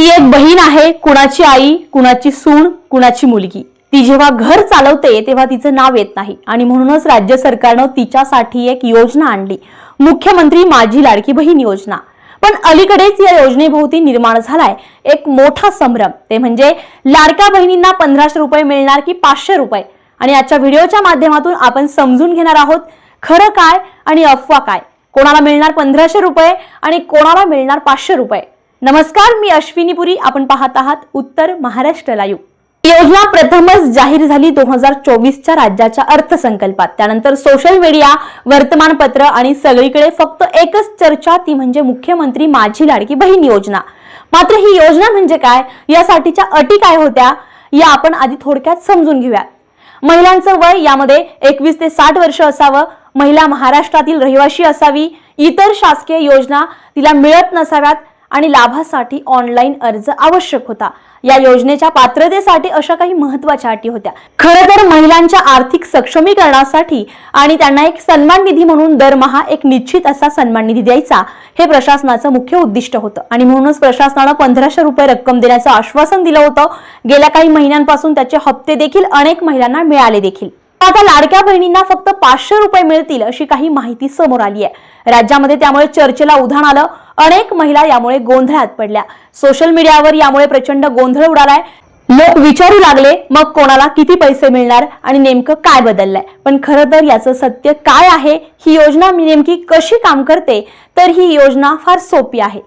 ती एक बहीण आहे कुणाची आई कुणाची सून कुणाची मुलगी. ती जेव्हा घर चालवते तेव्हा तिचं नाव येत नाही. आणि म्हणूनच राज्य सरकारनं तिच्यासाठी एक योजना आणली. मुख्यमंत्री माझी लाडकी बहीण योजना. पण अलीकडेच या योजनेभोवती निर्माण झालाय एक मोठा संभ्रम. ते म्हणजे लाडक्या बहिणींना पंधराशे रुपये मिळणार की पाचशे रुपये? आणि आजच्या व्हिडिओच्या माध्यमातून आपण समजून घेणार आहोत खरं काय आणि अफवा काय? कोणाला मिळणार पंधराशे रुपये आणि कोणाला मिळणार पाचशे रुपये? नमस्कार मी अश्विनी पुरी. आपण पाहत आहात उत्तर महाराष्ट्र लाईव्ह योजना प्रथमच जाहीर झाली दोन हजार चोवीसच्या राज्याच्या अर्थसंकल्पात. त्यानंतर सोशल मीडिया वर्तमानपत्र आणि सगळीकडे फक्त एकच चर्चा ती म्हणजे मुख्यमंत्री माझी लाडकी बहीण योजना. मात्र ही योजना म्हणजे काय? यासाठीच्या अटी काय होत्या? या आपण आधी थोडक्यात समजून घेऊयात महिलांचं वय यामध्ये एकवीस ते साठ वर्ष असावं. महिला महाराष्ट्रातील रहिवाशी असावी. इतर शासकीय योजना तिला मिळत नसाव्यात. आणि लाभासाठी ऑनलाईन अर्ज आवश्यक होता. या योजनेच्या पात्रतेसाठी अशा काही महत्त्वाच्या अटी होत्या. खरं तर महिलांच्या आर्थिक सक्षमीकरणासाठी आणि त्यांना एक सन्मान निधी म्हणून दरमहा एक निश्चित असा सन्मान निधी द्यायचा हे प्रशासनाचं मुख्य उद्दिष्ट होतं. आणि म्हणूनच प्रशासनानं पंधराशे रुपये रक्कम देण्याचं आश्वासन दिलं होतं. गेल्या काही महिन्यांपासून त्याचे हप्ते देखील अनेक महिलांना मिळाले देखील. आता लाडक्या बहिणींना फक्त पाचशे रुपये मिळतील अशी काही माहिती समोर आली आहे. राज्यामध्ये त्यामुळे चर्चेला उधाण आलं. अनेक महिला यामुळे गोंधळात पडल्या. सोशल मीडियावर यामुळे प्रचंड गोंधळ उडालाय. लोक विचारू लागले मग कोणाला किती पैसे मिळणार आणि नेमकं काय बदललंय? पण खरं तर याचं सत्य काय आहे? ही योजना नेमकी कशी काम करते? तर ही योजना फार सोपी आहे.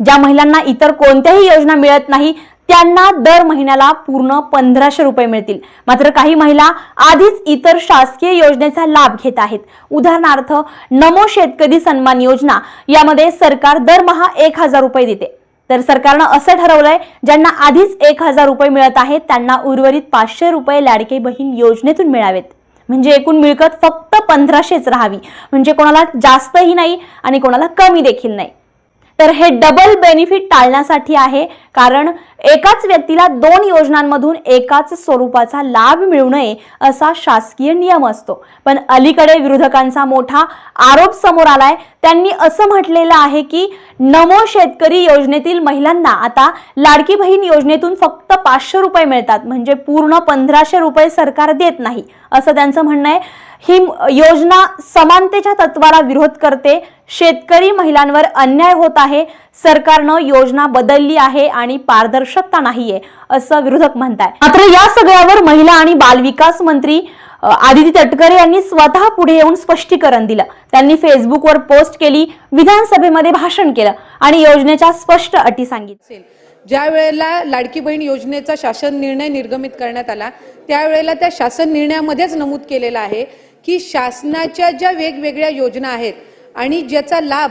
ज्या महिलांना इतर कोणत्याही योजना मिळत नाही त्यांना दर महिन्याला पूर्ण पंधराशे रुपये मिळतील. मात्र काही महिला आधीच इतर शासकीय योजनेचा लाभ घेत आहेत. उदाहरणार्थ नमो शेतकरी सन्मान योजना यामध्ये सरकार दरमहा एक हजार रुपये देते. तर सरकारनं असं ठरवलंय ज्यांना आधीच एक हजार रुपये मिळत आहेत त्यांना उर्वरित पाचशे रुपये लाडके बहीण योजनेतून मिळावेत. म्हणजे एकूण मिळकत फक्त पंधराशेच राहावी. म्हणजे कोणाला जास्तही नाही आणि कोणाला कमी देखील नाही. तर हे डबल बेनिफिट टाळण्यासाठी आहे कारण एकाच व्यक्तीला दोन योजनांमधून एकाच स्वरूपाचा लाभ मिळू नये असा शासकीय नियम असतो. पण अलीकडे विरोधकांचा मोठा आरोप समोर आलाय. त्यांनी असं म्हटलेलं आहे की नमो शेतकरी योजनेतील महिलांना आता लाडकी बहीण योजनेतून फक्त पाचशे रुपये मिळतात. म्हणजे पूर्ण पंधराशे रुपये सरकार देत नाही असं त्यांचं म्हणणं आहे. ही योजना समानतेच्या तत्वाला विरोध करते. शेतकरी महिलांवर अन्याय होत आहे. सरकारनं योजना बदलली आहे आणि पारदर्शकता नाहीये असं विरोधक म्हणताय मात्र या सगळ्यावर महिला आणि बालविकास मंत्री आदिती तटकरे यांनी स्वतः पुढे येऊन स्पष्टीकरण दिलं. त्यांनी फेसबुकवर पोस्ट केली विधानसभेमध्ये भाषण केलं आणि योजनेच्या स्पष्ट अटी सांगितल्या. ज्या वेळेला लाडकी बहीण योजनेचा शासन निर्णय निर्गमित करण्यात आला त्यावेळेला त्या शासन निर्णयामध्येच नमूद केलेलं आहे की शासनाच्या ज्या वेगवेगळ्या योजना आहेत आणि ज्याचा लाभ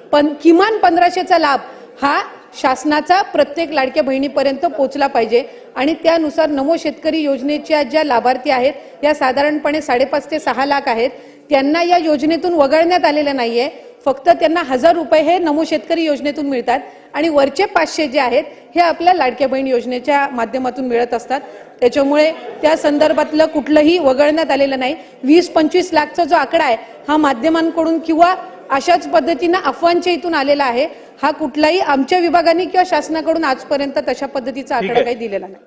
पण किमान पंधराशेचा लाभ हा शासनाचा प्रत्येक लाडक्या बहिणीपर्यंत पोहोचला पाहिजे. आणि त्यानुसार नमो शेतकरी योजनेच्या ज्या लाभार्थी आहेत या साधारणपणे साडेपाच ते सहा लाख आहेत त्यांना या योजनेतून वगळण्यात आलेलं नाहीये. फक्त त्यांना हजार रुपये हे नमो शेतकरी योजनेतून मिळतात आणि वरचे पाचशे जे आहेत हे आपल्या लाडक्या बहीण योजनेच्या माध्यमातून मिळत असतात. त्याच्यामुळे त्या संदर्भातलं कुठलंही वगळण्यात आलेलं नाही. वीस पंचवीस लाखचा जो आकडा आहे हा माध्यमांकडून किंवा अशाच पद्धतीनं अफवांच्या इथून आलेला आहे. हा कुठलाही आमच्या विभागाने किंवा शासनाकडून आजपर्यंत तशा पद्धतीचा आकडा काही दिलेला नाही.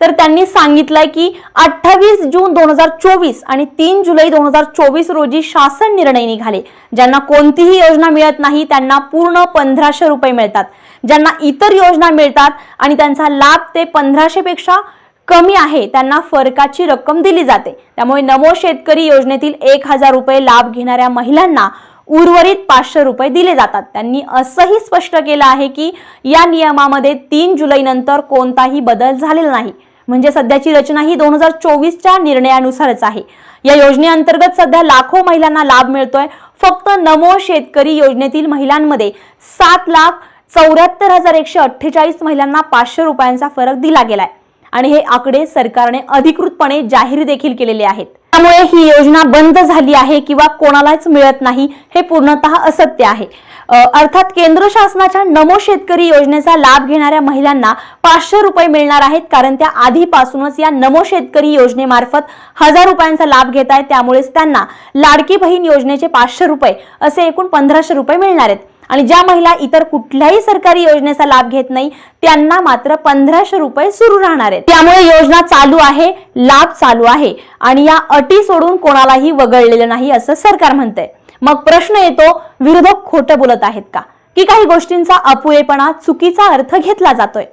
तर त्यांनी सांगितलंय की अठ्ठावीस जून दोन हजार चोवीस आणि तीन जुलै दोन हजार चोवीस रोजी शासन निर्णय निघाले. ज्यांना कोणतीही योजना मिळत नाही त्यांना पूर्ण पंधराशे रुपये मिळतात. ज्यांना इतर योजना मिळतात आणि त्यांचा लाभ ते पंधराशे पेक्षा कमी आहे त्यांना फरकाची रक्कम दिली जाते. त्यामुळे नमो शेतकरी योजनेतील एक हजार रुपये लाभ घेणाऱ्या महिलांना उर्वरित पाचशे रुपये दिले जातात. त्यांनी असंही स्पष्ट केलं आहे की या नियमामध्ये तीन जुलैनंतर कोणताही बदल झालेला नाही. म्हणजे सध्याची रचना ही दोन हजार चोवीसच्या निर्णयानुसारच आहे. या योजनेअंतर्गत सध्या लाखो महिलांना लाभ मिळतोय. फक्त नमो शेतकरी योजनेतील महिलांमध्ये सात लाख चौऱ्याहत्तर हजार एकशे अठ्ठेचाळीस महिलांना पाचशे रुपयांचा फरक दिला गेलाय. आणि हे आकडे सरकारने अधिकृतपणे जाहीर देखील केलेले आहेत. त्यामुळे ही योजना बंद झाली आहे किंवा कोणालाच मिळत नाही हे पूर्णतः असत्य आहे. अर्थात केंद्र शासनाच्या नमो शेतकरी योजनेचा लाभ घेणाऱ्या महिलांना पाचशे रुपये मिळणार आहेत कारण त्या आधीपासूनच या नमो शेतकरी योजनेमार्फत हजार रुपयांचा लाभ घेत आहेत त्यामुळेच त्यांना लाडकी बहीण योजनेचे पाचशे रुपये असे एकूण पंधराशे रुपये मिळणार आहेत. आणि ज्या महिला इतर कुठल्याही सरकारी योजनेचा लाभ घेत नाही त्यांना मात्र पंधराशे रुपये सुरू राहणार आहेत. त्यामुळे योजना चालू आहे लाभ चालू आहे. आणि या अटी सोडून कोणालाही वगळलेलं नाही असं सरकार म्हणतंय. मग प्रश्न येतो विरोधक खोटं बोलत आहेत का? की काही गोष्टींचा अपुरेपणा चुकीचा अर्थ घेतला जातोय?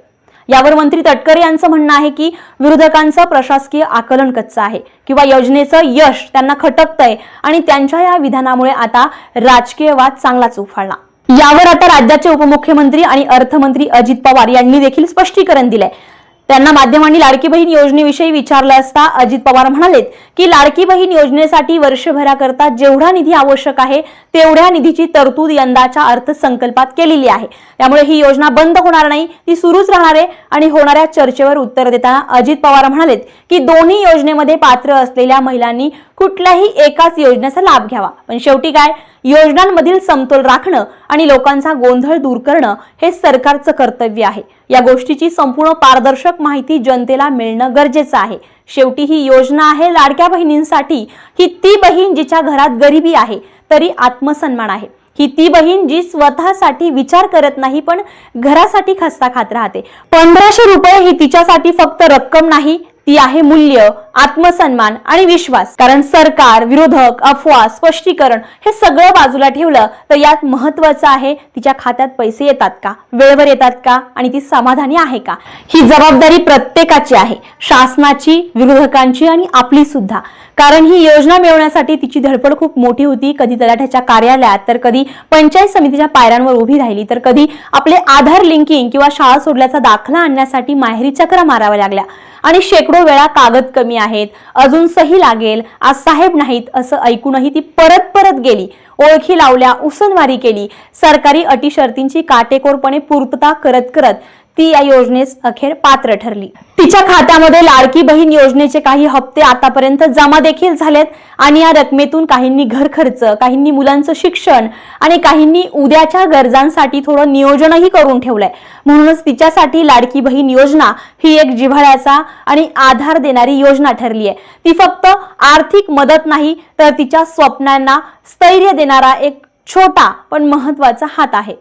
यावर मंत्री तटकरे यांचं म्हणणं आहे की विरोधकांचं प्रशासकीय आकलन कच्चं आहे किंवा योजनेचं यश त्यांना खटकतंय आणि त्यांच्या या विधानामुळे आता राजकीय वाद चांगलाच उफाळला. यावर आता राज्याचे उपमुख्यमंत्री आणि अर्थमंत्री अजित पवार यांनी देखील स्पष्टीकरण दिलंय. त्यांना माध्यमांनी लाडकी बहीण योजनेविषयी विचारलं असता अजित पवार म्हणालेत की लाडकी बहीण योजनेसाठी वर्षभराकरता जेवढा निधी आवश्यक आहे तेवढ्या निधीची तरतूद यंदाच्या अर्थसंकल्पात केलेली आहे. त्यामुळे ही योजना बंद होणार नाही ती सुरूच राहणार आहे आणि होणाऱ्या चर्चेवर उत्तर देताना अजित पवार म्हणालेत की दोन्ही योजनेमध्ये पात्र असलेल्या महिलांनी कुठल्याही एकाच योजनेचा लाभ घ्यावा. पण शेवटी काय? योजनांमधील समतोल राखणं आणि लोकांचा गोंधळ दूर करणं हे सरकारचं कर्तव्य आहे. या गोष्टीची संपूर्ण पारदर्शक माहिती जनतेला मिळणं गरजेचं आहे. शेवटी ही योजना आहे लाडक्या बहिणींसाठी. ही ती बहीण जिच्या घरात गरिबी आहे तरी आत्मसन्मान आहे. ही ती बहीण जी स्वतःसाठी विचार करत नाही पण घरासाठी खस्ता खात राहते. पंधराशे रुपये ही तिच्यासाठी फक्त रक्कम नाही ती आहे मूल्य आत्मसन्मान आणि विश्वास. कारण सरकार विरोधक अफवा स्पष्टीकरण हे सगळं बाजूला ठेवलं तर यात महत्वाचं आहे तिच्या खात्यात पैसे येतात का? वेळेवर येतात का? आणि ती समाधानी आहे का? ही जबाबदारी प्रत्येकाची आहे शासनाची विरोधकांची आणि आपली सुद्धा. कारण ही योजना मिळवण्यासाठी तिची धडपड खूप मोठी होती. कधी तलाठ्याच्या कार्यालयात तर कधी पंचायत समितीच्या पायऱ्यांवर उभी राहिली तर कधी आपले आधार लिंकिंग किंवा शाळा सोडल्याचा दाखला आणण्यासाठी माहेरी चक्रा माराव्या लागल्या. आणि शेकडो वेळा कागद कमी आहेत अजून सही लागेल आज साहेब नाहीत असं ऐकूनही ती परत परत गेली. ओळखी लावल्या उसनवारी केली. सरकारी अटी शर्तींची काटेकोरपणे पूर्तता करत करत ती या योजनेस अखेर पात्र ठरली. तिच्या खात्यामध्ये लाडकी बहीण योजनेचे काही हप्ते आतापर्यंत जमा देखील झालेत आणि या रकमेतून काहींनी घर खर्च काहींनी मुलांचं शिक्षण आणि काहींनी उद्याच्या गरजांसाठी थोडं नियोजनही करून ठेवलंय. म्हणूनच तिच्यासाठी लाडकी बहीण योजना ही एक जिव्हाळ्याचा आणि आधार देणारी योजना ठरली आहे ती फक्त आर्थिक मदत नाही तर तिच्या स्वप्नांना स्थैर्य देणारा एक छोटा पण महत्त्वाचा हात आहे.